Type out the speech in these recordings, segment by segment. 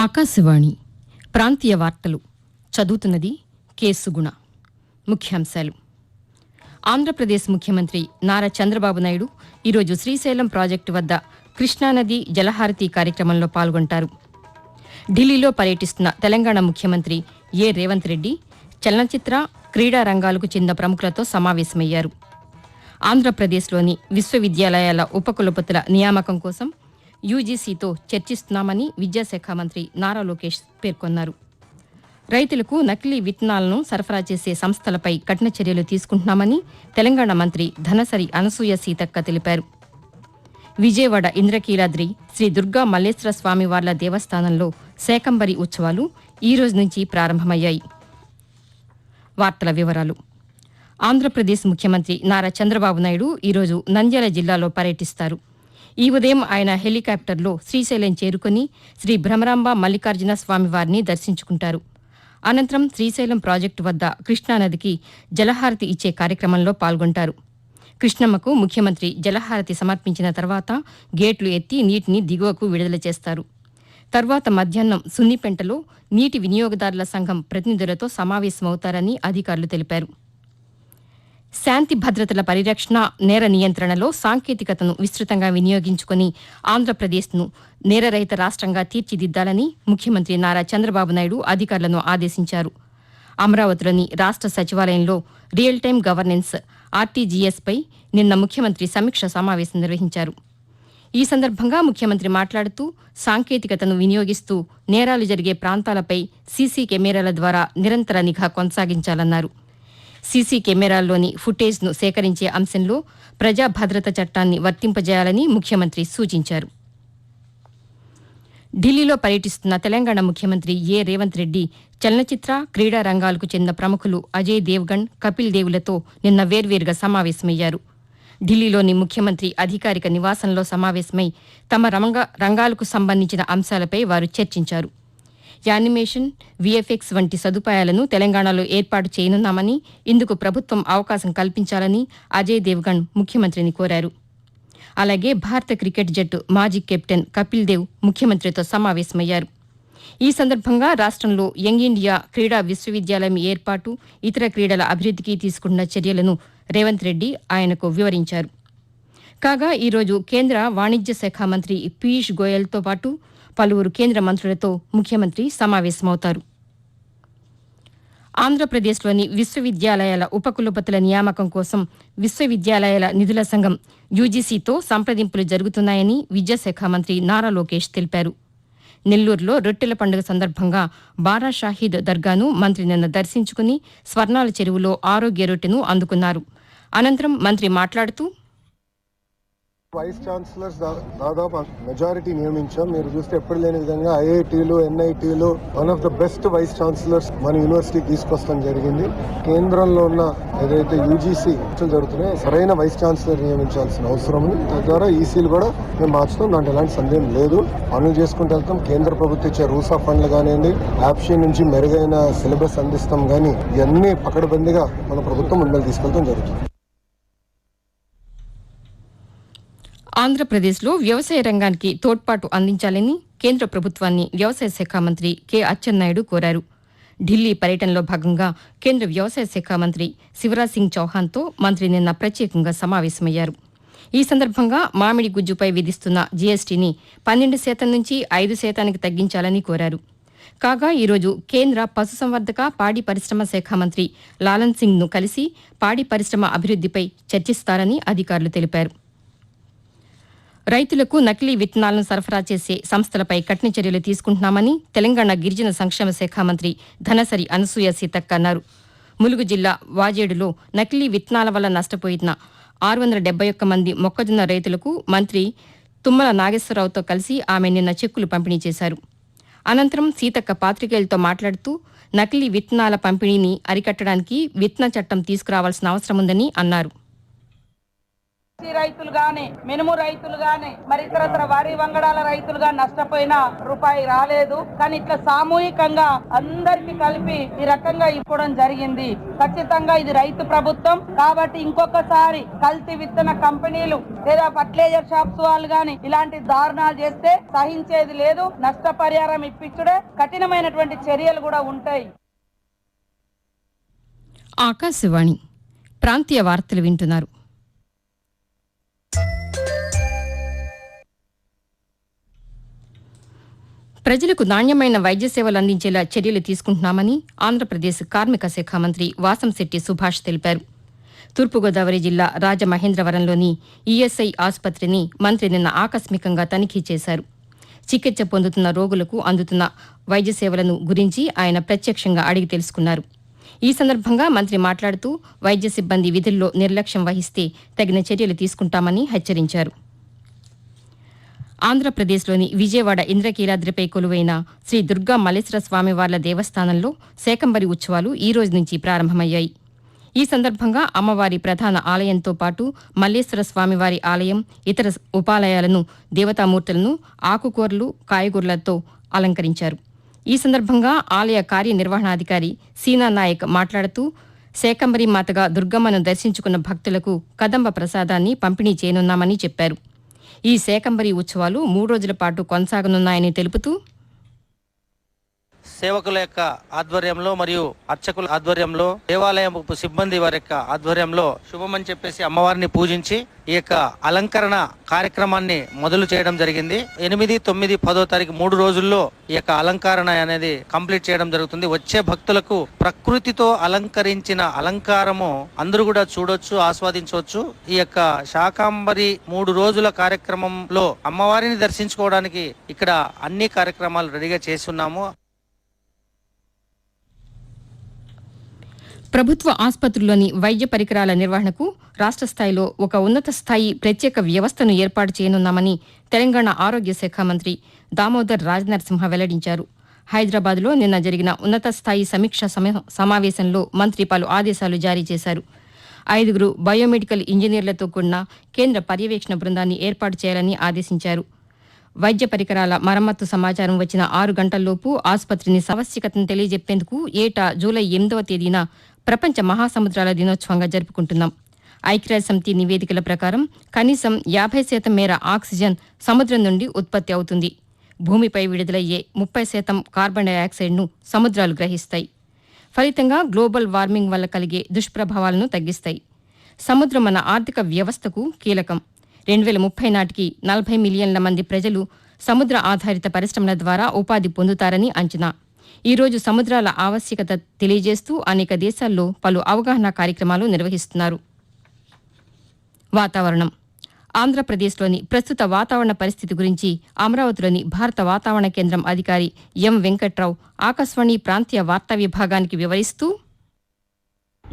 ఆకాశవాణి ప్రాంతీయ వార్తలు చదువుతున్నది కేసుగుణ ముఖ్యాంశాలు. ఆంధ్రప్రదేశ్ ముఖ్యమంత్రి నారా చంద్రబాబు నాయుడు ఈరోజు శ్రీశైలం ప్రాజెక్టు వద్ద కృష్ణానది జలహారతి కార్యక్రమంలో పాల్గొంటారు. ఢిల్లీలో పర్యటిస్తున్న తెలంగాణ ముఖ్యమంత్రి ఏ రేవంత్ రెడ్డి చలనచిత్ర క్రీడా రంగాలకు చెందిన ప్రముఖులతో సమావేశమయ్యారు. ఆంధ్రప్రదేశ్లోని విశ్వవిద్యాలయాల ఉపకులపతుల నియామకం కోసం యూజీసీతో చర్చిస్తున్నామని విద్యాశాఖ మంత్రి నారా లోకేష్ పేర్కొన్నారు. రైతులకు నకిలీ విత్తనాలను సరఫరా చేసే సంస్థలపై కఠిన చర్యలు తీసుకుంటున్నామని తెలంగాణ మంత్రి ధనసరి అనసూయ సీతక్క తెలిపారు. విజయవాడ ఇంద్రకీలాద్రి శ్రీ దుర్గా మల్లేశ్వర స్వామివార్ల దేవస్థానంలో శాకంబరి ఉత్సవాలు ఈ రోజు నుంచి ప్రారంభమయ్యాయి. వార్తల వివరాలు. ఆంధ్రప్రదేశ్ ముఖ్యమంత్రి నారా చంద్రబాబు నాయుడు ఈరోజు నంద్యాల జిల్లాలో పర్యటిస్తారు. ఈ ఉదయం ఆయన హెలికాప్టర్లో శ్రీశైలం చేరుకుని శ్రీ భ్రమరాంబ మల్లికార్జున స్వామివారిని దర్శించుకుంటారు. అనంతరం శ్రీశైలం ప్రాజెక్టు వద్ద కృష్ణానదికి జలహారతి ఇచ్చే కార్యక్రమంలో పాల్గొంటారు. కృష్ణమ్మకు ముఖ్యమంత్రి జలహారతి సమర్పించిన తర్వాత గేట్లు ఎత్తి నీటిని దిగువకు విడుదల చేస్తారు. తర్వాత మధ్యాహ్నం సున్నిపెంటలో నీటి వినియోగదారుల సంఘం ప్రతినిధులతో సమావేశమవుతారని అధికారులు తెలిపారు. శాంతి భద్రతల పరిరక్షణ నేర నియంత్రణలో సాంకేతికతను విస్తృతంగా వినియోగించుకుని ఆంధ్రప్రదేశ్ను నేరరహిత రాష్ట్రంగా తీర్చిదిద్దాలని ముఖ్యమంత్రి నారా చంద్రబాబు నాయుడు అధికారులను ఆదేశించారు. అమరావతిలోని రాష్ట్ర సచివాలయంలో రియల్ టైం గవర్నెన్స్ ఆర్టీజీఎస్పై నిన్న ముఖ్యమంత్రి సమీక్ష సమావేశం నిర్వహించారు. ఈ సందర్భంగా ముఖ్యమంత్రి మాట్లాడుతూ సాంకేతికతను వినియోగిస్తూ నేరాలు జరిగే ప్రాంతాలపై సీసీ కెమెరాల ద్వారా నిరంతర నిఘా కొనసాగించాలన్నారు. సీసీ కెమెరాల్లోని ఫుటేజ్ను సేకరించే అంశంలో ప్రజా భద్రత చట్టాన్ని వర్తింపజేయాలని ముఖ్యమంత్రి సూచించారు. ఢిల్లీలో పర్యటిస్తున్న తెలంగాణ ముఖ్యమంత్రి ఏ. రేవంత్ రెడ్డి చలనచిత్ర క్రీడా రంగాలకు చెందిన ప్రముఖులు అజయ్ దేవ్గణ్ కపిల్ దేవులతో నిన్న వేర్వేరుగా సమావేశమయ్యారు. ఢిల్లీలోని ముఖ్యమంత్రి అధికారిక నివాసంలో సమావేశమై తమ రంగాలకు సంబంధించిన అంశాలపై వారు చర్చించారు. యానిమేషన్ విఎఫ్ఎక్స్ వంటి సదుపాయాలను తెలంగాణలో ఏర్పాటు చేయనున్నామని ఇందుకు ప్రభుత్వం అవకాశం కల్పించాలని అజయ్ దేవ్గణ్ ముఖ్యమంత్రిని కోరారు. అలాగే భారత క్రికెట్ జట్టు మాజీ కెప్టెన్ కపిల్ దేవ్ ముఖ్యమంత్రితో సమావేశమయ్యారు. ఈ సందర్భంగా రాష్ట్రంలో యంగ్ ఇండియా క్రీడా విశ్వవిద్యాలయం ఏర్పాటు ఇతర క్రీడల అభివృద్ధికి తీసుకున్న చర్యలను రేవంత్ రెడ్డి ఆయనకు వివరించారు. కాగా ఈరోజు కేంద్ర వాణిజ్య శాఖ మంత్రి పీయూష్ గోయల్తో పాటు పలువురు కేంద్ర మంత్రులతో ముఖ్యమంత్రి సమావేశమవుతారు. ఆంధ్రప్రదేశ్లోని విశ్వవిద్యాలయాల ఉపకులపతుల నియామకం కోసం విశ్వవిద్యాలయాల నిధుల సంఘం యూజీసీతో సంప్రదింపులు జరుగుతున్నాయని విద్యాశాఖ మంత్రి నారా లోకేష్ తెలిపారు. నెల్లూరులో రొట్టెల పండుగ సందర్భంగా బారా షాహీద్ దర్గాను మంత్రి నిన్న దర్శించుకుని స్వర్ణాల చెరువులో ఆరోగ్య రొట్టెను అందుకున్నారు. అనంతరం మంత్రి మాట్లాడుతూ వైస్ ఛాన్సలర్స్ దా- దాదాపు మెజారిటీ నియమించాం. మీరు చూస్తే ఎప్పుడు లేని విధంగా ఐఐటీలు ఎన్ఐటీలు one of the best vice chancellors మన యూనివర్సిటీ తీసుకొస్తాం జరిగింది. కేంద్రంలో ఉన్న ఏదైతే యూజీసీ జరుగుతున్నాయో సరైన వైస్ ఛాన్సలర్ నియమించాల్సిన అవసరం ఉంది. తద్వారా ఈసీలు కూడా మేము మార్చుతాం. దాంట్లో ఎలాంటి సందేహం లేదు. పనులు చేసుకుంటూ వెళ్తాం. కేంద్ర ప్రభుత్వం ఇచ్చే రూసా ఫండ్లు కానివ్వండి యాప్షీ నుంచి మెరుగైన సిలబస్ అందిస్తాం. కానీ ఇవన్నీ పకడబందిగా మన ప్రభుత్వం ముందలు తీసుకెళ్తాం జరుగుతుంది. ఆంధ్రప్రదేశ్లో వ్యవసాయ రంగానికి తోడ్పాటు అందించాలని కేంద్ర ప్రభుత్వాన్ని వ్యవసాయ శాఖ మంత్రి కె అచ్చెన్నాయుడు కోరారు. ఢిల్లీ పర్యటనలో భాగంగా కేంద్ర వ్యవసాయ శాఖ మంత్రి శివరాజ్ సింగ్ చౌహాన్తో మంత్రి నిన్న ప్రత్యేకంగా సమావేశమయ్యారు. ఈ సందర్భంగా మామిడి గుజ్జుపై విధిస్తున్న జీఎస్టీని పన్నెండు శాతం నుంచి ఐదు శాతానికి తగ్గించాలని కోరారు. కాగా ఈరోజు కేంద్ర పశుసంవర్ధక పాడి పరిశ్రమ శాఖ మంత్రి లాలన్ సింగ్ను కలిసి పాడి పరిశ్రమ అభివృద్ధిపై చర్చిస్తారని అధికారులు తెలిపారు. రైతులకు నకిలీ విత్తనాలను సరఫరా చేసే సంస్థలపై కఠిన చర్యలు తీసుకుంటున్నామని తెలంగాణ గిరిజన సంక్షేమ శాఖ మంత్రి ధనసరి అనసూయ సీతక్క అన్నారు. ములుగు జిల్లా వాజేడులో నకిలీ విత్తనాల వల్ల నష్టపోయిన ఆరు వందల డెబ్బై ఒక్క మంది మొక్కజొన్న రైతులకు మంత్రి తుమ్మల నాగేశ్వరరావుతో కలిసి ఆమె నిన్న చెక్కులు పంపిణీ చేశారు. అనంతరం సీతక్క పాత్రికేయులతో మాట్లాడుతూ నకిలీ విత్తనాల పంపిణీని అరికట్టడానికి విత్తన చట్టం తీసుకురావాల్సిన అవసరం ఉందని అన్నారు. రైతులు గాని మినుము రైతులు గాని మరి ఇతరత్ర వరి వంగడాల రైతులుగా నష్టపోయిన రూపాయి రాలేదు. కానీ ఇట్లా సామూహికంగా అందరికి కలిపి ఈ రకంగా ఇవ్వడం జరిగింది. ఖచ్చితంగా ఇది రైతు ప్రభుత్వం. కాబట్టి ఇంకొకసారి కల్తీ విత్తన కంపెనీలు లేదా ఫర్టిలైజర్ షాప్స్ వాళ్ళు గాని ఇలాంటి దారుణాలు చేస్తే సహించేది లేదు. నష్టపరిహారం ఇప్పించుడే కఠినమైనటువంటి చర్యలు కూడా ఉంటాయి. ఆకాశవాణి ప్రాంతీయ వార్తలు వింటున్నారు. ప్రజలకు నాణ్యమైన వైద్య సేవలు అందించేలా చర్యలు తీసుకుంటున్నామని ఆంధ్రప్రదేశ్ కార్మిక శాఖ మంత్రి వాసంశెట్టి సుభాష్ తెలిపారు. తూర్పుగోదావరి జిల్లా రాజమహేంద్రవరంలోని ఈఎస్ఐ ఆసుపత్రిని మంత్రి నిన్న ఆకస్మికంగా తనిఖీ చేశారు. చికిత్స పొందుతున్న రోగులకు అందుతున్న వైద్య సేవలను గురించి ఆయన ప్రత్యక్షంగా అడిగి తెలుసుకున్నారు. ఈ సందర్భంగా మంత్రి మాట్లాడుతూ వైద్య సిబ్బంది విధుల్లో నిర్లక్ష్యం వహిస్తే తగిన చర్యలు తీసుకుంటామని హెచ్చరించారు. ఆంధ్రప్రదేశ్లోని విజయవాడ ఇంద్రకీలాద్రిపై కొలువైన శ్రీ దుర్గా మల్లేశ్వర స్వామివార్ల దేవస్థానంలో శాకంబరి ఉత్సవాలు ఈ రోజు నుంచి ప్రారంభమయ్యాయి. ఈ సందర్భంగా అమ్మవారి ప్రధాన ఆలయంతో పాటు మల్లేశ్వర స్వామివారి ఆలయం ఇతర ఉపాలయాలను దేవతామూర్తులను ఆకుకూరలు కాయగూరలతో అలంకరించారు. ఈ సందర్భంగా ఆలయ కార్యనిర్వహణాధికారి సీనా నాయక్ మాట్లాడుతూ శాకంబరి మాతగా దుర్గమ్మను దర్శించుకున్న భక్తులకు కదంబ ప్రసాదాన్ని పంపిణీ చేయనున్నామని చెప్పారు. ఈ శాకంబరి ఉత్సవాలు మూడు రోజుల పాటు కొనసాగనున్నాయని తెలుపుతూ సేవకుల యొక్క ఆధ్వర్యంలో మరియు అర్చకుల ఆధ్వర్యంలో దేవాలయం సిబ్బంది వారి యొక్క ఆధ్వర్యంలో శుభమని చెప్పేసి అమ్మవారిని పూజించి ఈ యొక్క అలంకరణ కార్యక్రమాన్ని మొదలు చేయడం జరిగింది. ఎనిమిది తొమ్మిది పదో తారీఖు మూడు రోజుల్లో ఈ యొక్క అలంకరణ అనేది కంప్లీట్ చేయడం జరుగుతుంది. వచ్చే భక్తులకు ప్రకృతితో అలంకరించిన అలంకారము అందరూ కూడా చూడొచ్చు ఆస్వాదించవచ్చు. ఈ యొక్క శాకాంబరి మూడు రోజుల కార్యక్రమంలో అమ్మవారిని దర్శించుకోవడానికి ఇక్కడ అన్ని కార్యక్రమాలు రెడీగా చేస్తున్నాము ప్రభుత్వ ఆసుపత్రుల్లోని వైద్య పరికరాల నిర్వహణకు రాష్ట్ర స్థాయిలో ఒక ఉన్నత స్థాయి ప్రత్యేక వ్యవస్థను ఏర్పాటు చేయనున్నామని తెలంగాణ ఆరోగ్య శాఖ మంత్రి దామోదర్ రాజనరసింహ వెల్లడించారు. హైదరాబాద్లో నిన్న జరిగిన ఉన్నత స్థాయి సమీక్ష సమ- సమావేశంలో మంత్రి పలు ఆదేశాలు జారీ చేశారు. ఐదుగురు బయోమెడికల్ ఇంజనీర్లతో కూడిన కేంద్ర పర్యవేక్షణ బృందాన్ని ఏర్పాటు చేయాలని ఆదేశించారు. వైద్య పరికరాల మరమ్మత్తు సమాచారం వచ్చిన ఆరు గంటల్లోపు ఆసుపత్రిని ఆవశ్యకతను తెలియజెప్పేందుకు ఏటా జూలై ఎనిమిదవ తేదీన ప్రపంచ మహాసముద్రాల దినోత్సవంగా జరుపుకుంటున్నాం. ఐక్యరాజ్య సమితి నివేదికల ప్రకారం కనీసం యాభై శాతం మేర ఆక్సిజన్ సముద్రం నుండి ఉత్పత్తి అవుతుంది. భూమిపై విడుదలయ్యే ముప్పై శాతం కార్బన్ డైఆక్సైడ్ను సముద్రాలు గ్రహిస్తాయి. ఫలితంగా గ్లోబల్ వార్మింగ్ వల్ల కలిగే దుష్ప్రభావాలను తగ్గిస్తాయి. సముద్రం మన ఆర్థిక వ్యవస్థకు కీలకం. రెండు వేల ముప్పై నాటికి నలభై మిలియన్ల మంది ప్రజలు సముద్ర ఆధారిత పరిశ్రమల ద్వారా ఉపాధి పొందుతారని అంచనా. ఈ రోజు సముద్రాల ఆవశ్యకత తెలియజేస్తూ అనేక దేశాల్లో పలు అవగాహన కార్యక్రమాలు నిర్వహిస్తున్నారు. వాతావరణం. ఆంధ్రప్రదేశ్లోని ప్రస్తుత వాతావరణ పరిస్థితి గురించి అమరావతిలోని భారత వాతావరణ కేంద్రం అధికారి ఎం వెంకట్రావు ఆకాశవాణి ప్రాంతీయ వార్తా విభాగానికి వివరిస్తూ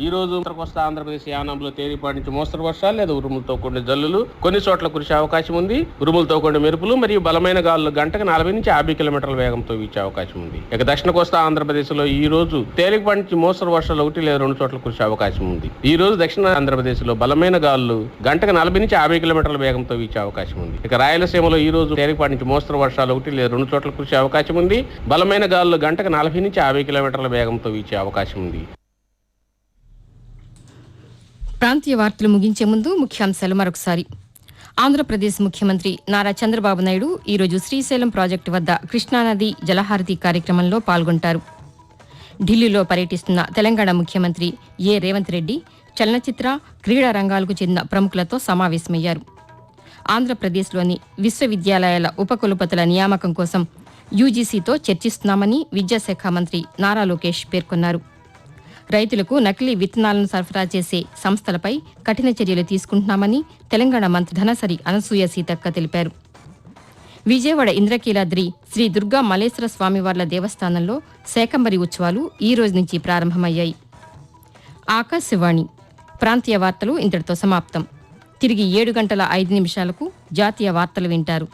ఈ రోజు కోస్తా ఆంధ్రప్రదేశ్ యానంలో తేలిపాటి నుంచి మోస్తరు వర్షాలు లేదా ఉరుములతో కూడిన జల్లులు. కొన్ని చోట్ల కురిసే అవకాశం ఉంది. ఉరుములతో కూడిన మెరుపులు మరియు బలమైన గాలులు గంటకు నలభై నుంచి యాభై కిలోమీటర్ల వేగంతో వీచే అవకాశం ఉంది. ఇక దక్షిణ కోస్తా ఆంధ్రప్రదేశ్లో ఈ రోజు తేలికపాటి నుంచి మోస్తరు వర్షాలు ఒకటి లేదా రెండు చోట్ల కురిసే అవకాశం ఉంది. ఈ రోజు దక్షిణ ఆంధ్రప్రదేశ్లో బలమైన గాలులు గంటకు నలభై నుంచి యాభై కిలోమీటర్ల వేగంతో వీచే అవకాశం ఉంది. ఇక రాయలసీమలో ఈ రోజు తేలికపాటి నుంచి మోస్తరు వర్షాలు ఒకటి లేదా రెండు చోట్ల కురిసే అవకాశం ఉంది. బలమైన గాలులు గంటకు నలభై నుంచి యాభై కిలోమీటర్ల వేగంతో వీచే అవకాశం ఉంది. ప్రాంతీయ వార్తలు ముగించే ముందు ముఖ్యాంశాలు మరొకసారి. ఆంధ్రప్రదేశ్ ముఖ్యమంత్రి నారా చంద్రబాబు నాయుడు ఈరోజు శ్రీశైలం ప్రాజెక్టు వద్ద కృష్ణానది జలహారతి కార్యక్రమంలో పాల్గొంటారు. ఢిల్లీలో పర్యటిస్తున్న తెలంగాణ ముఖ్యమంత్రి ఏ. రేవంత్ రెడ్డి చలనచిత్ర క్రీడా రంగాలకు చెందిన ప్రముఖులతో సమావేశమయ్యారు. ఆంధ్రప్రదేశ్లోని విశ్వవిద్యాలయాల ఉపకులపతుల నియామకం కోసం యూజీసీతో చర్చిస్తున్నామని విద్యాశాఖ మంత్రి నారా లోకేష్ పేర్కొన్నారు. రైతులకు నకిలీ విత్తనాలను సరఫరా చేసే సంస్థలపై కఠిన చర్యలు తీసుకుంటున్నామని తెలంగాణ మంత్రి ధనసరి అనసూయ సీతక్క తెలిపారు. విజయవాడ ఇంద్రకీలాద్రి శ్రీ దుర్గా మల్లేశ్వర స్వామివార్ల దేవస్థానంలో శాకంబరి ఉత్సవాలు ఈ రోజు నుంచి ప్రారంభమయ్యాయి. ఆకాశవాణి ప్రాంతీయ వార్తలు ఇంతటితో సమాప్తం. తిరిగి ఏడు గంటల ఐదు నిమిషాలకు జాతీయ వార్తలు వింటారు.